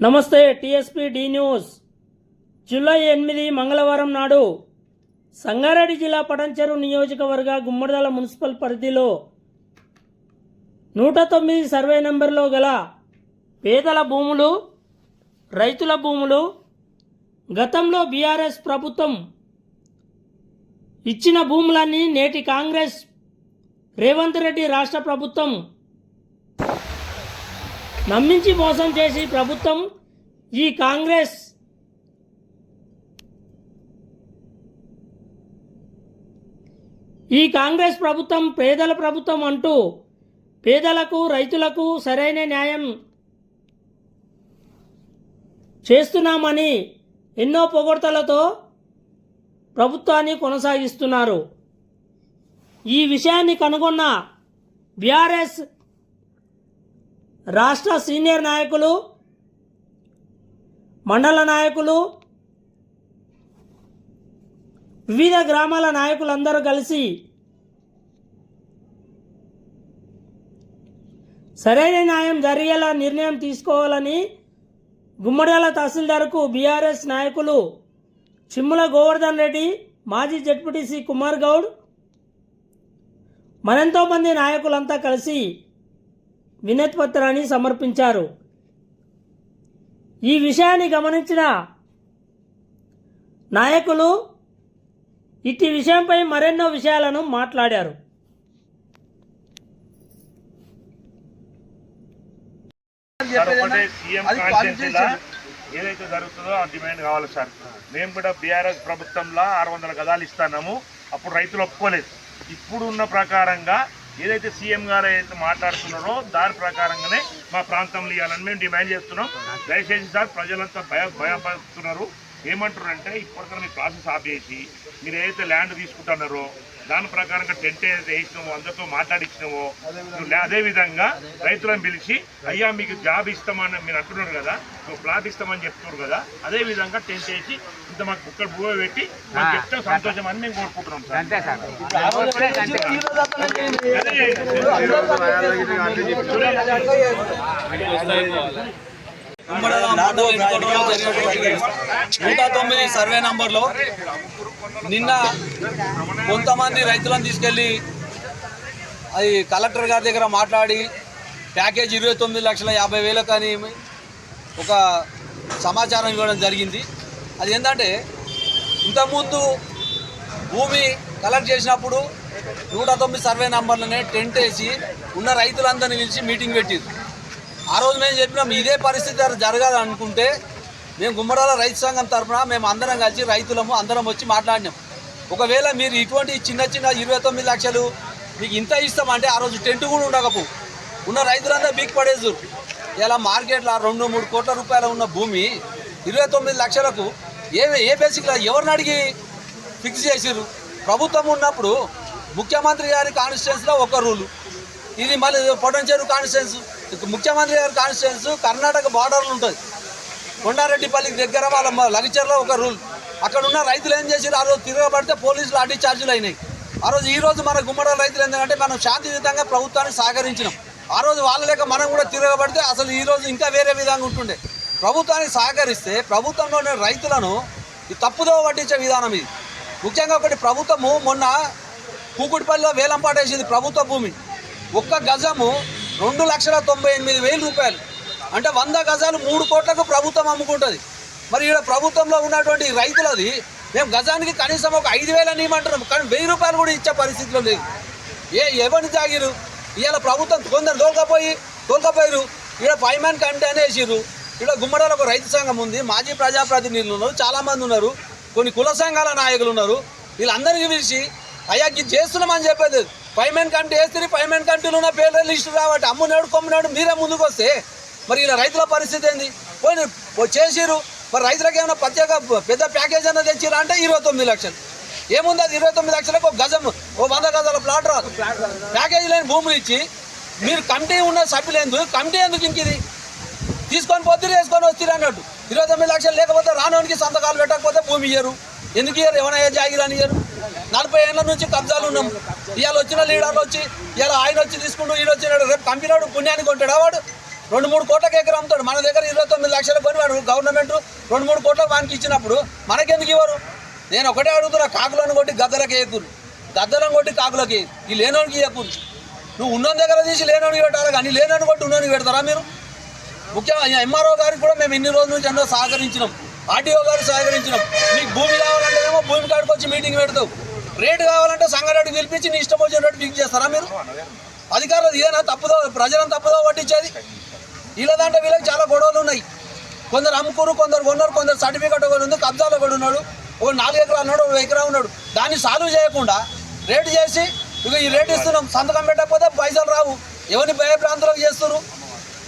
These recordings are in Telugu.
నమస్తే టీఎస్పీ డి న్యూస్. జూలై ఎనిమిది మంగళవారం నాడు సంగారెడ్డి జిల్లా పటంచెరు నియోజకవర్గ గుమ్మడిదల మున్సిపల్ పరిధిలో నూట తొమ్మిది సర్వే నెంబర్లో గల పేదల భూములు రైతుల భూములు గతంలో బీఆర్ఎస్ ప్రభుత్వం ఇచ్చిన భూములన్నీ నేటి కాంగ్రెస్ రేవంత్ రెడ్డి రాష్ట్ర ప్రభుత్వం నమ్మించి మోసం చేసి ప్రభుత్వం ఈ కాంగ్రెస్ ఈ కాంగ్రెస్ ప్రభుత్వం పేదల ప్రభుత్వం అంటూ పేదలకు రైతులకు సరైన న్యాయం చేస్తున్నామని ఎన్నో పొగడ్తలతో ప్రభుత్వాన్ని కొనసాగిస్తున్నారు. ఈ విషయాన్ని కనుగొన్న బీఆర్ఎస్ రాష్ట్ర సీనియర్ నాయకులు మండల నాయకులు వివిధ గ్రామాల నాయకులందరూ కలిసి సరైన న్యాయం జరిగేలా నిర్ణయం తీసుకోవాలని గుమ్మడాల తహసీల్దార్కు బీఆర్ఎస్ నాయకులు చిమ్ముల గోవర్ధన్ రెడ్డి మాజీ జడ్పీటీసీ కుమార్ గౌడ్ మరెంతో మంది నాయకులంతా కలిసి వినతి పత్రాన్ని సమర్పించారు. ఈ విషయాన్ని గమనించిన నాయకులు ఇట్టి విషయంపై మరెన్నో విషయాలను మాట్లాడారు. ఏదైతే జరుగుతుందో ఆ డిమాండ్ కావాలి సార్. మేము కూడా బీఆర్ఎస్ ప్రభుత్వంలో ఆరు వందల గదాలు ఇస్తున్నాము. అప్పుడు రైతులు ఒప్పుకోలేదు. ఇప్పుడు ఉన్న ప్రకారంగా ఏదైతే సీఎం గారు ఏదైతే మాట్లాడుతున్నారో దాని ప్రకారంగానే మా ప్రాంతంలో ఇవ్వాలని మేము డిమాండ్ చేస్తున్నాం. దయచేసి సార్ ప్రజలంతా భయ భయపడుతున్నారు. ఏమంటారంటే ఇప్పటికైనా మీ ప్రాసెస్ ఆపేసి మీరు ఏదైతే ల్యాండ్ తీసుకుంటున్నారో దాని ప్రకారంగా టెంట్ ఏదైతే వేసినామో అందరితో మాట్లాడించినామో నువ్వు లే- అదే విధంగా రైతులను పిలిచి అయ్యా మీకు జాబ్ ఇస్తామని మీరు అంటున్నారు కదా. ప్లాట్ ఇస్తామని చెప్తున్నారు కదా. అదే విధంగా టెంట్ వేసి ఇంత మాకు బుక్కలు భూమి పెట్టి మాకు చెప్తే సంతోషం అని మేము కోరుకుంటున్నాం సార్. అంతే నూట తొమ్మిది సర్వే నంబర్లో నిన్న కొంతమంది రైతులను తీసుకెళ్ళి అది కలెక్టర్ గారి దగ్గర మాట్లాడి ప్యాకేజ్ ఇరవై తొమ్మిది లక్షల యాభై వేలకు అని ఒక సమాచారం ఇవ్వడం జరిగింది. అది ఏంటంటే ఇంతకుముందు భూమి కలెక్ట్ చేసినప్పుడు నూట తొమ్మిది సర్వే నంబర్లనే టెంట్ వేసి ఉన్న రైతులందరినీ పిలిచి మీటింగ్ పెట్టింది ఆ రోజు మేము చెప్పినాం ఇదే పరిస్థితి జరగాలి అనుకుంటే మేము గుమ్మడాల రైతు సంఘం తరఫున మేము అందరం కలిసి రైతులము అందరం వచ్చి మాట్లాడినాం. ఒకవేళ మీరు ఇటువంటి చిన్న చిన్న ఇరవై తొమ్మిది లక్షలు మీకు ఇంత ఇస్తామంటే ఆ రోజు టెంట్ కూడా ఉండకపో. ఉన్న రైతులంతా బీక్ పడేసారు ఇలా మార్కెట్లో రెండు మూడు కోట్ల రూపాయల ఉన్న భూమి ఇరవై తొమ్మిది లక్షలకు ఏ ఏ బేసిక్లో ఎవరిని అడిగి ఫిక్స్ చేసిర్రు? ప్రభుత్వం ఉన్నప్పుడు ముఖ్యమంత్రి గారి కాన్స్టిట్యున్సీలో ఒక రూలు ఇది మళ్ళీ పొటెన్షియల్ కాన్స్టిట్యున్స్ ముఖ్యమంత్రి గారి కాన్స్టిట్యున్స్ కర్ణాటక బార్డర్లు ఉంటుంది. కొండారెడ్డిపల్లికి దగ్గర వాళ్ళ మ- లగచర్లో ఒక రూల్ అక్కడ ఉన్న రైతులు ఏం చేశారు ఆ రోజు తిరగబడితే పోలీసులు లాఠీ ఛార్జీలు అయినాయి. ఆ రోజు ఈ రోజు మన గుమ్మడ రైతులు ఎందుకంటే మనం శాంతియుతంగా ప్రభుత్వానికి సహకరించినాం. ఆ రోజు వాళ్ళ లేక మనం కూడా తిరగబడితే అసలు ఈ రోజు ఇంకా వేరే విధంగా ఉంటుండే. ప్రభుత్వానికి సహకరిస్తే ప్రభుత్వంలోని రైతులను ఈ తప్పుదో పట్టించే విధానం ఇది. ముఖ్యంగా ఒకటి ప్రభుత్వము మొన్న కూకుడిపల్లిలో వేలంపాట వేసింది ప్రభుత్వ భూమి. ఒక్క గజము రెండు లక్షల తొంభై ఎనిమిది వేల రూపాయలు. అంటే వంద గజాలు మూడు కోట్లకు ప్రభుత్వం అమ్ముకుంటుంది. మరి ఇక్కడ ప్రభుత్వంలో ఉన్నటువంటి రైతులది మేము గజానికి కనీసం ఒక ఐదు వేలు అని కానీ వెయ్యి రూపాయలు కూడా ఇచ్చే పరిస్థితిలో లేదు. ఏ ఎవరిని తాగిరు ఇవాళ ప్రభుత్వం కొందరు తోలుకపోయి తోలుకపోయారు ఇక్కడ ఫైవ్ మ్యాన్ కంటే అనేసిరు ఇక్కడ గుమ్మడలో ఒక రైతు సంఘం ఉంది. మాజీ ప్రజాప్రతినిధులు ఉన్నారు. చాలామంది ఉన్నారు. కొన్ని కుల సంఘాల నాయకులు ఉన్నారు. వీళ్ళందరికీ పిలిచి అయ్యా ఇది చేస్తున్నామని చెప్పేది. ఫైవ్ మ్యాన్ వేస్తే ఫైవ్ మ్యాన్ ఉన్న పేర్ల లిస్టు రావట్టి అమ్మునాడు కొమ్మునాడు మీరే ముందుకు వస్తే మరి ఇలా రైతుల పరిస్థితి ఏంది? పోయి చేసిరు మరి రైతులకు ఏమైనా ప్రత్యేక పెద్ద ప్యాకేజ్ అన్న తెచ్చిరా అంటే ఇరవై తొమ్మిది లక్షలు. ఏముంది అది? ఇరవై తొమ్మిది లక్షలకు ఒక గజం ఓ వంద గజాల ప్లాట్ రాదు. ప్యాకేజ్ లేని భూములు ఇచ్చి మీరు కమిటీ ఉన్న సభ్యులు ఎందుకు? కమిటీ ఎందుకు ఇంక ఇది తీసుకొని పొద్దురు వేసుకొని వస్తారు అన్నట్టు ఇరవై తొమ్మిది లక్షలు లేకపోతే రానోనికి సంతకాలు పెట్టకపోతే భూమి ఇయ్యరు. ఎందుకు ఇయ్యరు? ఏమైనా జాగిరాని ఇయ్యరు? నలభై ఏళ్ళ నుంచి కబ్జాలు ఉన్నాం. ఇవాళ వచ్చిన లీడర్లు వచ్చి ఇవాళ ఆయన వచ్చి తీసుకుంటూ ఈయన వచ్చినాడు. రేపు కంపెనీడు పుణ్యానికి ఉంటాడు వాడు? రెండు మూడు కోట్లకి ఎకరం అమ్ముతాడు. మన దగ్గర ఇరవై తొమ్మిది లక్షలు కొని వాడు గవర్నమెంట్ రెండు మూడు కోట్లకు వానికి ఇచ్చినప్పుడు మనకెందుకు ఇవ్వరు? నేను ఒకటే అడుగుతున్నా కాకులను కొట్టి గద్దలకి వేయకూరు గద్దలను కొట్టి కాకులకి ఈ లేనోనికి ఇవ్వకూరు నువ్వు ఉన్న దగ్గర తీసి లేనోనికి పెట్టాలి కానీ లేనోని కొట్టి ఉన్నోనికి పెడతారా మీరు? ముఖ్యంగా ఎంఆర్ఓ గారికి కూడా మేము ఇన్ని రోజుల నుంచి ఎన్నో సహకరించినాం. ఆర్టీఓ గారు సహకరించినాం. నీకు భూమి కావాలంటే ఏమో భూమి కాడికి వచ్చి మీటింగ్ పెడతావు. రేటు కావాలంటే సంగారెడ్డి పిలిపించి నీ ఇష్టం వచ్చినట్టు ఫిక్స్ చేస్తారా మీరు? అధికారులు ఇదేనా తప్పుదో ప్రజలను తప్పుదో పట్టించేది? వీళ్ళదంటే వీళ్ళకి చాలా గొడవలు ఉన్నాయి. కొందరు అమ్ముకురు కొందరు కొన్నారు కొందరు సర్టిఫికెట్ ఒకటి ఉంది కబ్జాలో ఒకటి ఉన్నాడు ఒక నాలుగు ఎకరాలు ఉన్నాడు ఒక ఎకరా ఉన్నాడు. దాన్ని సాల్వ్ చేయకుండా రేటు చేసి ఇక ఈ రేటు ఇస్తున్నాం సంతకం పెట్టకపోతే పైసలు రావు. ఎవరిని భయ ప్రాంతాలకు చేస్తున్నారు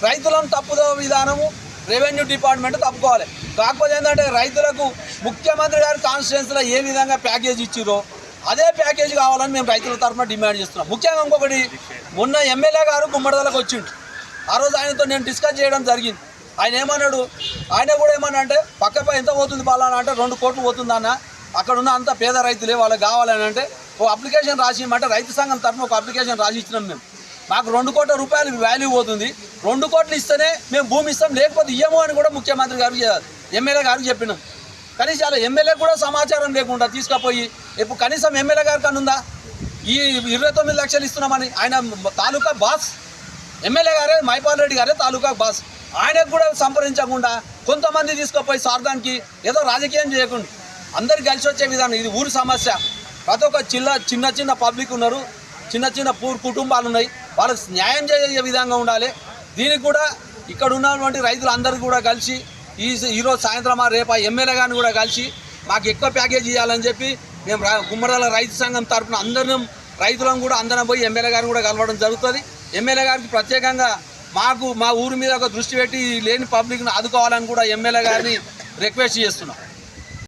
రైతులను తప్పుదో విధానము రెవెన్యూ డిపార్ట్మెంట్ తప్పుకోవాలి. కాకపోతే ఏంటంటే రైతులకు ముఖ్యమంత్రి గారి కాన్స్టిట్యున్సీలో ఏ విధంగా ప్యాకేజ్ ఇచ్చిరో అదే ప్యాకేజ్ కావాలని మేము రైతుల తరఫున డిమాండ్ చేస్తున్నాం. ముఖ్యంగా ఇంకొకటి మొన్న ఎమ్మెల్యే గారు గుమ్మడిదలకు వచ్చిండు. ఆ రోజు ఆయనతో నేను డిస్కస్ చేయడం జరిగింది. ఆయన ఏమన్నాడు? ఆయన కూడా ఏమన్నా అంటే పక్కపై ఎంత పోతుంది బాలా అంటే రెండు కోట్లు పోతుంది అన్న. అక్కడ ఉన్న అంత పేద రైతులే వాళ్ళకి కావాలని అంటే ఓ అప్లికేషన్ రాసి ఇవ్వమంటే రైతు సంఘం తరఫున ఒక అప్లికేషన్ రాసి ఇచ్చినాం మేము. మాకు రెండు కోట్ల రూపాయలు వాల్యూ పోతుంది. రెండు కోట్లు ఇస్తేనే మేము భూమి ఇస్తాం లేకపోతే ఇయ్యము అని కూడా ముఖ్యమంత్రి గారు ఎమ్మెల్యే గారు చెప్పినాం. కనీసం అలా ఎమ్మెల్యే కూడా సమాచారం లేకుండా తీసుకుపోయి ఇప్పుడు కనీసం ఎమ్మెల్యే గారి కనుందా ఉందా? ఈ ఇరవై తొమ్మిది లక్షలు ఇస్తున్నామని ఆయన తాలూకా బాస్. ఎమ్మెల్యే గారే మైపాల్ రెడ్డి గారే తాలూకా బాస్. ఆయనకు కూడా సంప్రదించకుండా కొంతమంది తీసుకుపోయి సార్థానికి ఏదో రాజకీయం చేయకుండా అందరికి కలిసి వచ్చే విధానం ఇది ఊరి సమస్య. ప్రతి ఒక్క చిన్న చిన్న చిన్న పబ్లిక్ ఉన్నారు చిన్న చిన్న పూర్ కుటుంబాలు ఉన్నాయి. వాళ్ళకి న్యాయం చేసే విధంగా ఉండాలి. దీనికి కూడా ఇక్కడ ఉన్నటువంటి రైతులందరూ కూడా కలిసి ఈ ఈరోజు సాయంత్రం ఆ రేపు ఎమ్మెల్యే గారిని కూడా కలిసి మాకు ఎక్కువ ప్యాకేజ్ ఇవ్వాలని చెప్పి మేము గుమ్మరాల రైతు సంఘం తరఫున అందరం రైతులను కూడా అందరం పోయి ఎమ్మెల్యే గారిని కూడా కలవడం జరుగుతుంది. ఎమ్మెల్యే గారికి ప్రత్యేకంగా మాకు మా ఊరి మీద ఒక దృష్టి పెట్టి లేని పబ్లిక్ను ఆదుకోవాలని కూడా ఎమ్మెల్యే గారిని రిక్వెస్ట్ చేస్తున్నాం.